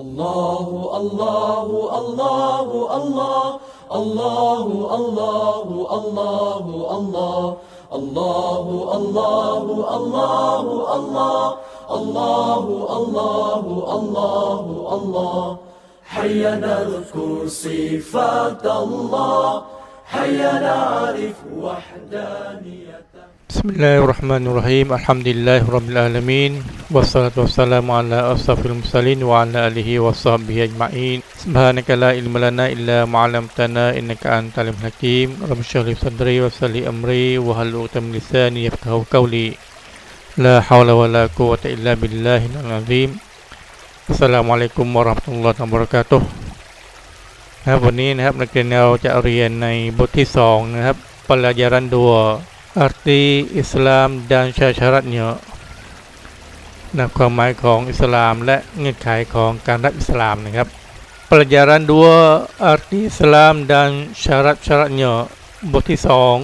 الله الله الله الله الله الله الله الله الله الله الله الله الله الله الله الله حيا نذكر صفات الله حيا نعرف وحدانيته بسم الله الرحمن الرحيم الحمد لله رب العالمين والصلاة والسلام على أشرف المرسلين وعلى آله وصحبه أجمعين سبحانك لا علم لنا إلا ما علمتنا إنك أنت العليم الحكيم رب اشرح لي صدري ويسر لي أمري وهل عقدة من لساني يفقهوا قولي لا حول ولا قوة إلا بالله العظيم السلام عليكم ورحمة الله وبركاته นะครับวันนี้นะครับนักเรียนเราจะเรียนในบทที่สองนะครับ pelajaran 2 arti Islam dan syarat-syaratnya นะความหมายของอิสลามและเงื่อนไขของการรับอิสลามนะครับ pelajaran 2 arti Islam dan syarat-syaratnya บทที่สอง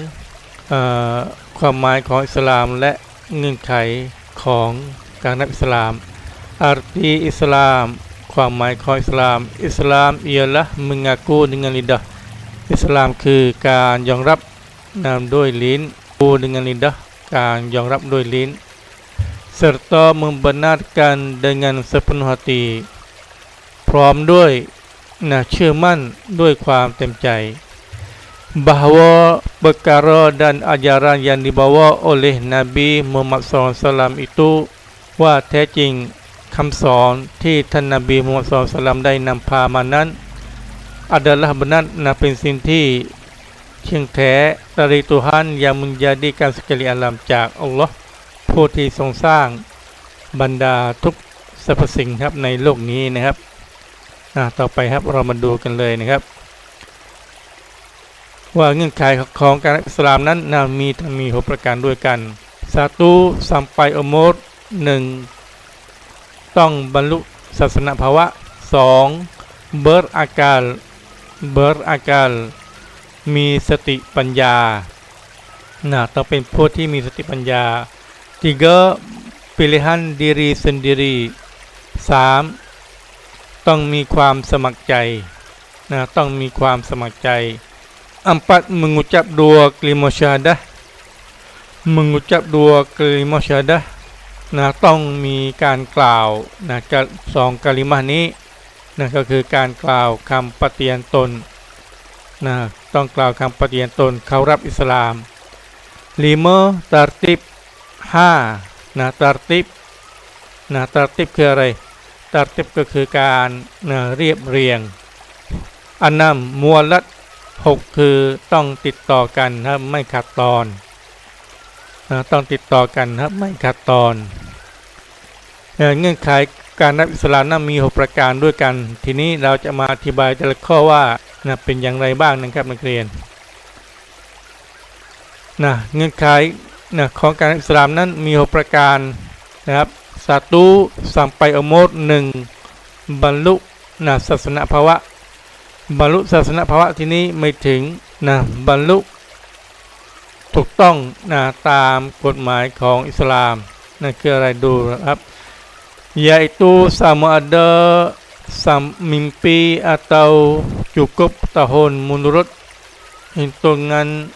อ่อความหมายของอิสลามและเงื่อนไขของการรับอิสลาม arti Islam ความหมายของอิสลาม อิสลาม ialah mengaku dengan lidah อิสลามคือการยอมรับนามด้วยลิ้น dengan lidah การยอมรับด้วยลิ้น serta membenarkan dengan sepenuh hati พร้อมด้วยนะเชื่อมั่นด้วยความเต็มใจ bahwa perkara dan ajaran yang dibawa oleh Nabi Muhammad SAW itu ว่าแท้จริงคำสอนที่ท่านนบีมูฮัมมัดสุลตัมได้นำพามานั้น adalah benar nah เป็นสิ่งที่ เที่ยงแท้ dari Tuhan yang menjadikan sekali alam จากอัลลอฮ์ผู้ที่ทรงสร้างบรรดาทุกสรรพสิ่งครับในโลกนี้นะครับต่อไปครับเรามาดูกันเลยนะครับ ว่าเงื่อนไขของการอิสลามนั้นนะมีทั้งมีหกประการด้วยกัน satu sampai umur หนึ่งต้องบรรลุศาสนาภาวะสองเบิร์อากาศเบิร์อากาศ มีสติปัญญานะต้องเป็นผู้ที่มีสติปัญญา tiga pilihan diri sendiri สามต้องมีความสมัครใจนะต้องมีความสมัครใจ empat mengucap dua kelima syahadah mengucap dua kelima syahadah นะต้องมีการกล่าวนะกะสองกลิมะนี้นะก็คือการกล่าวคำปฏิญาณตนนะ ต้องกล่าวคำปฏิญาณตนเขารับอิสลามลิมอร์ตาร์ติบห้านะตาร์ติบนะตาร์ติบคืออะไรตาร์ติบก็คือการนะเรียบเรียง อันนำมัวลัดหกคือต้องติดต่อกันนะไม่ขาดตอนนะต้องติดต่อกันนะไม่ขาดตอนเอ่อเงื่อนไขการรับอิสลามนั้นมีหกประการด้วยกัน ทีนี้เราจะมาอธิบายแต่ละข้อว่า นะเป็นอย่างไรบ้างนะครับนักเรียนนะเงื่อนไขนะของการอิสลามนั้นมีหกประการนะครับสาตุสัมไปอโมดหนึ่งบรรลุนะศาสนาภาวะ บรรลุศาสนาภาวะที่นี้ไม่ถึงนะบรรลุถูกต้องนะตามกฎหมายของอิสลามนั่นคืออะไรดูนะครับ yaitu sama ada sam mimpi atau cukup tahun menurut hitungan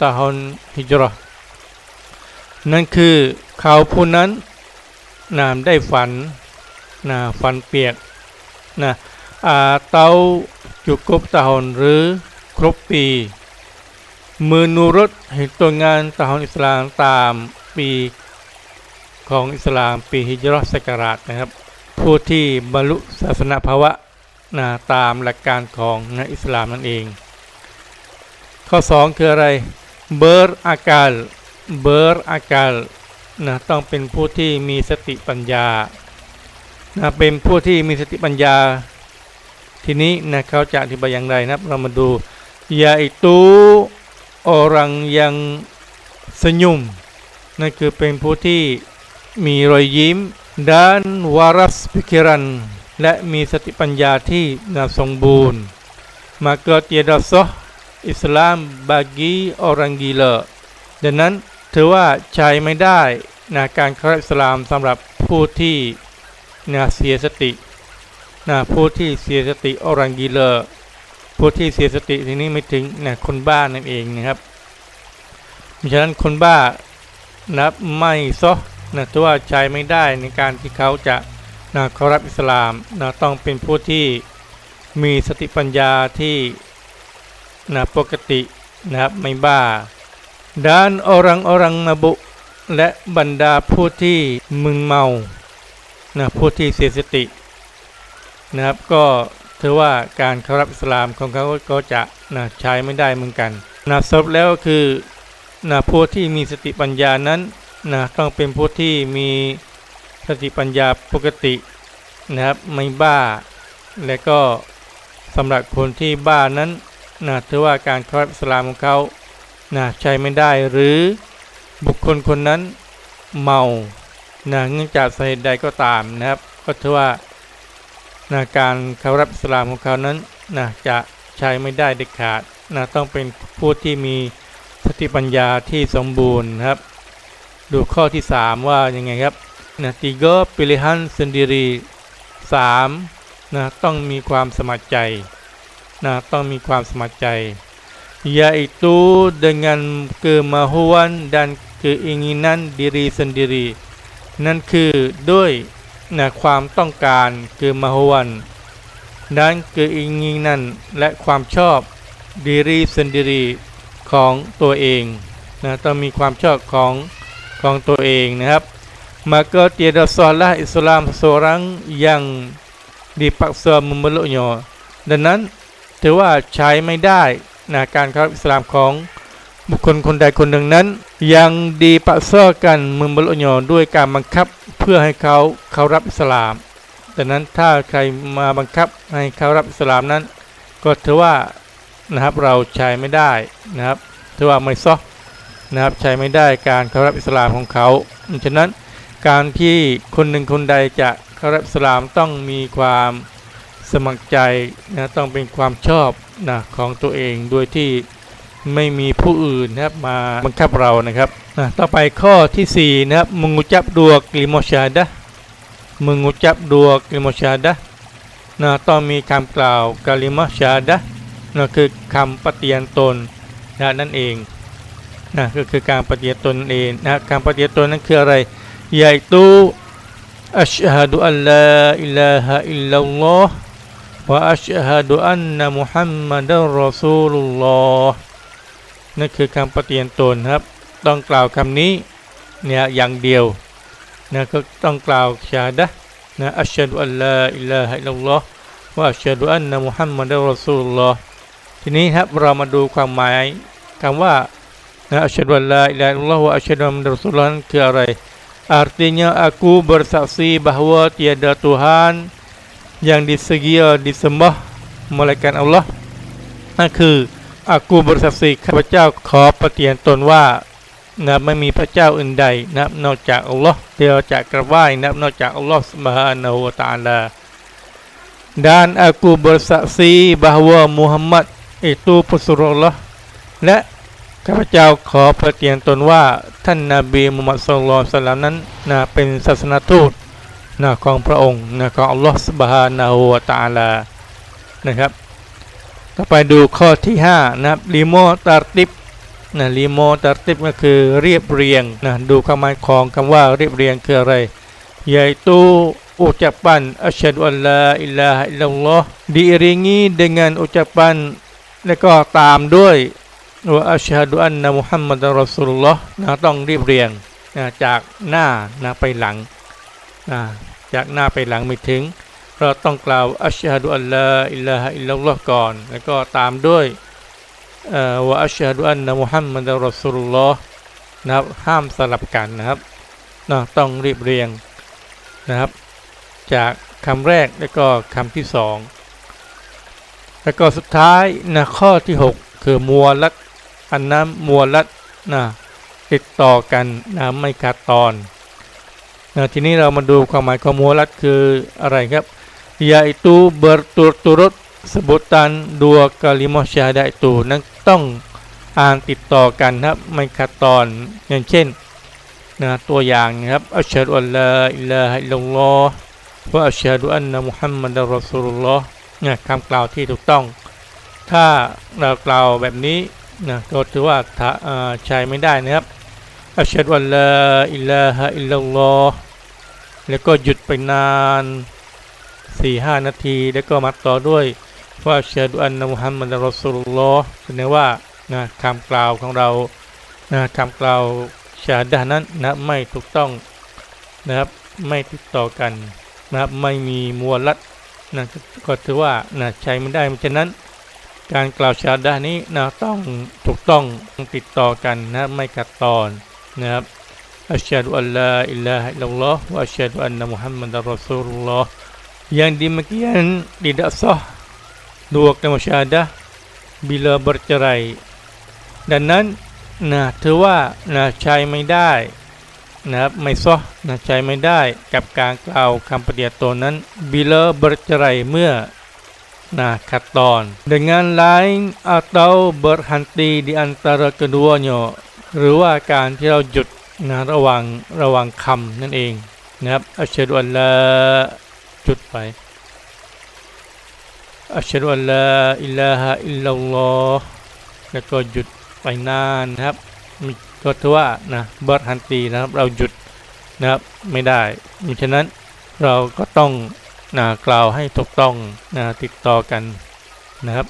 tahun hijrah นั่นคือเขาผู้นั้นนามได้ฝันนะฝันเปียกนะอาเตา cukup tahun หรือครบปี menurut hitungan tahun Islam ตามปีของอิสลามปีฮิจรัสกราชนะครับ ผู้ที่บรรลุศาสนาภาวะ นะตามหลักการของนะอิสลามนั่นเอง ข้อ 2 คืออะไรเบอร์อากาลเบอร์อากาลนะต้องเป็นผู้ที่มีสติปัญญานะเป็นผู้ที่มีสติปัญญา ทีนี้นะเขาจะอธิบายอย่างไรนะเรามาดู yaitu orang yang senyum นั่นคือเป็นผู้ที่มีรอยยิ้ม dan waras pikiran และมีสติปัญญาที่นาสมบูรณ์ maka tiada sah Islam bagi orang gila ดังนั้นถือว่าใช้ไม่ได้นะการเข้ารับอิสลามสำหรับผู้ที่นะเสียสตินะผู้ที่เสียสติอรังกีเลอผู้ที่เสียสติทีนี้ไม่ถึงนะคนบ้านั่นเองนะครับฉะนั้นคนบ้านะไม่ซอนะถือว่าใช้ไม่ได้ในการที่เขาจะ นะเคารพอิสลามนะต้องเป็นผู้ที่มีสติปัญญาที่นะปกตินะครับไม่บ้าด้านอรังอรังมาบุ และบรรดาผู้ที่มึนเมานะผู้ที่เสียสตินะครับก็ถือว่าการเคารพอิสลามของเขาก็จะนะใช้ไม่ได้เหมือนกันนะสรุปแล้วก็คือนะผู้ที่มีสติปัญญานั้นนะต้องเป็นผู้ที่มี สติปัญญาปกตินะครับไม่บ้า และก็สำหรับคนที่บ้านั้นนะถือว่าการครอิสลามของเขานะใช้ไม่ได้หรือบุคคลคนนั้นเมานะเนื่องจากสาเหตุใดก็ตามนะครับ ก็ถือว่านะการเคารพอิสลามของเขานั้นนะจะใช้ไม่ได้เด็ดขาดนะต้องเป็นผู้ที่มีสติปัญญาที่สมบูรณ์นะครับ ดูข้อที่ 3 ว่ายังไงครับ นะ tiga pilihan sendiri 3นะต้องมีความสมัครใจนะต้องมีความสมัครใจ yaitu dengan kemahuan dan keinginan diri sendiri นั่นคือด้วยนะความต้องการคือมาฮวันด้นคืออิงินั่นและความชอบดีรีสันดิรีของตัวเองนะต้องมีความชอบของของตัวเองนะครับ maka tiada salah Islam seorang yang dipaksa memeluknya ดังนั้นถือว่าใช้ไม่ได้นะการเคารพอิสลามของบุคคลคนใดคนหนึ่งนั้น ยังดีปะเซอกันมึงบลุญอด้วยการบังคับเพื่อให้เขาเคารพอิสลามดังนั้นถ้าใครมาบังคับให้เขารับอิสลามนั้น ก็ถือว่านะครับเราใช้ไม่ได้นะครับถือว่าไม่ซอนะครับใช้ไม่ได้การเคารพอิสลามของเขาฉะนั้น การที่คนหนึ่งคนใดจะเคารพอิสลามต้องมีความสมัครใจนะต้องเป็นความชอบนะของตัวเองโดยที่ไม่มีผู้อื่นนะครับมาบังคับเรานะครับนะต่อไปข้อที่4นะครับ mengucap dua kalimat syahadah mengucap dua kalimat syahadah นะต้องมีคำกล่าวกาลิมะชาดะนะคือคำปฏิญาณตนนะนั่นเองนะก็คือการปฏิญาณตนนั่นเองนะการปฏิญาณตนนั้นคืออะไร yaitu asyhadu an la ilaha illallah wa asyhadu anna muhammadar rasulullah นั่นคือคำปฏิญาณตนครับ ต้องกล่าวคำนี้เนี่ยอย่างเดียวนะก็ต้องกล่าวชาดะนะอัชฮะดุอัลลาอิลลาฮะอิลลัลลอฮ์ว่าอัชฮะดุอันนะมุฮัมมัดรอซูลลอฮ์ทีนี้ครับเรามาดูความหมายคำว่านะอัชฮะดุอัลลาอิลลาฮะอิลลัลลอฮ์ว่าอัชฮะดุอันมุฮัมมัดรอซูลลอฮ์นั้นคืออะไร artinya aku bersaksi bahwa tiada Tuhan yang disegia disembah melainkan Allah นั่นคือ aku bersaksi ข้าพเจ้าขอปฏิญาณตนว่านะไม่มีพระเจ้าอื่นใดนะนอกจากอัลลอฮ์เดียวจะกราบไหว้นะนอกจากอัลลอฮ์ Subhanahu wa taala dan aku bersaksi bahawa Muhammad itu pesuruh Allah และ ข้าพเจ้าขอปฏิญาณตนว่าท่านนาบีมุฮัมมัดสุลลัลสลามนั้นนะเป็นศาสนาทูตนะของพระองค์นะของอัลลอฮ์ Subhanahu wa taala นะครับ ต่อไปดูข้อที่5นะครับลิโมตารติบนะลิโมตารติบก็คือเรียบเรียงนะดูความหมายของคำว่าเรียบเรียงคืออะไร yaitu ucapan asyhadu an la ilaha illallah diiringi dengan ucapan และก็ตามด้วย ว่าอัชฮะดุอันนะมุฮัมมัดรอสุลลอฮ์นะต้องรีบเรียงนะจากหน้านะไปหลังนะจากหน้าไปหลังไม่ถึง เราต้องกล่าวอัชฮะดุอัลลาอิลลาฮะอิลลัลลอฮ์ก่อน แล้วก็ตามด้วยว่าอัชฮะดุอันนะมุฮัมมัดรอสุลลอฮ์นะครับห้ามสลับกันนะครับนะต้องรีบเรียงนะครับ จากคำแรกแล้วก็คำที่สองแล้วก็สุดท้ายนะข้อที่ 6 คือมัวลัด อันน้ำมวลัดนะติดต่อกันนะไม่ขาดตอนนะทีนี้เรามาดูความหมายของมวลัดคืออะไรครับ yaitu berturut-turut sebutan dua kalimat syahadat itu นั้นต้องอ่านติดต่อกันครับไม่ขาดตอนอย่างเช่นนะตัวอย่างนะครับอัชฮะดุอัลลาอิลลาฮะอิลลัลลอฮ์ว่าอัชฮะดุอันนะมุฮัมมัดรอสูลุลลอฮ์เนี่ยคำกล่าวที่ถูกต้อง ถ้าเรากล่าวแบบนี้ นะก็ถือว่าถ้าใช้ไม่ได้นะครับอัชฮะดุอัลลาอิลลาฮะอิลลัลลอฮ์แล้วก็หยุดไปนานสี่ห้านาที แล้วก็มาต่อด้วยว่าอัชฮะดุอันนมุฮัมมัดรอสุลลอฮ์แสดงว่านะคำกล่าวของเรานะคำกล่าวชาดะห์นั้นนะไม่ถูกต้องนะครับไม่ติดต่อกันนะครับไม่มีมวลลัดนะก็ถือว่านะใช้ไม่ได้เพราะฉะนั้น การกล่าวชาดะนี้นะต้องถูกต้องติดต่อกันนะไม่กัดตอนนะครับอัชฮะดุอัลลาอิลลาฮะอิลลัลลอฮ์วะอัชฮะดุอันนะมุฮัมมัดรอสูลุลลอฮ์ yang demikian tidak sah dua kalimat syahadah bila bercerai ดังนั้นนะถือว่านะใช้ไม่ได้นะครับไม่ซอนะใช้ไม่ได้กับการกล่าวคำปฏิญาณตนนั้น bila bercerai เมื่อ น dengan lain atau berhenti di antara keduanya หรือว่าการที่เราหยุดนะระว่างระว่างคำนั่นเองนะครับอัชฮะดุลลาจุดไปอัชฮะดุลลาอิลลาฮะอิลลัลลอฮ์แล้วก็หยุดไปนานนะครับมีก็ถือว่านะเบิร์ฮันตีนะครับเราหยุดนะครับไม่ได้มิฉะนั้นเราก็ต้อง นะกล่าวให้ถูกต้องนะติดต่อกันนะครับ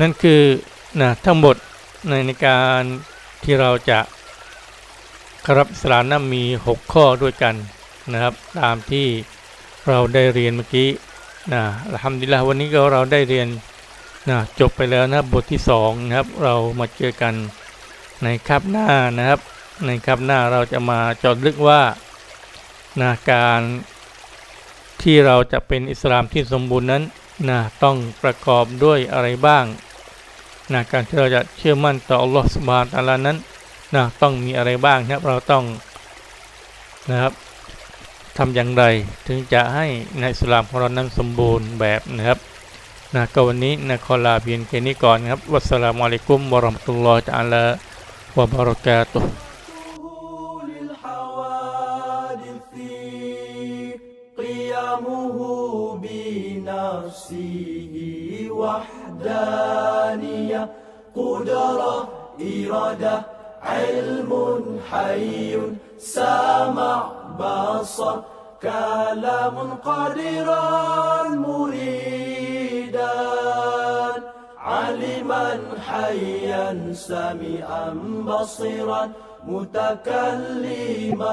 นั่นคือนะทั้งหมดในในการที่เราจะครับสามนั้นมี 6 ข้อด้วยกันนะครับ ตามที่เราได้เรียนเมื่อกี้นะอัลฮัมดุลิลละวันนี้ก็เราได้เรียนนะจบไปแล้วนะบทที่สองนะครับ เรามาเจอกันในคาบหน้านะครับ ในคาบหน้าเราจะมาจอดลึกว่านะการ ที่เราจะเป็นอิสลามที่สมบูรณ์นั้นนะต้องประกอบด้วยอะไรบ้างนะการที่เราจะเชื่อมั่นต่ออัลลอฮฺสุบฮานตะอาลานั้นนะต้องมีอะไรบ้างนะครับเราต้องนะครับทำอย่างไรถึงจะให้ในอิสลามของเรานั้นสมบูรณ์แบบนะครับนะก็วันนี้นะขอลาเพียงแค่นี้ก่อนครับวัสสลามุอะลัยกุมวะเราะห์มะตุลลอฮ์ตะอาลาวะบะเราะกาตุฮ์ بنفسه وحدانية قدرة إرادة علم حي سمع بصر كلام قادرا مريدا علما حيا سميعا بصيرا متكلما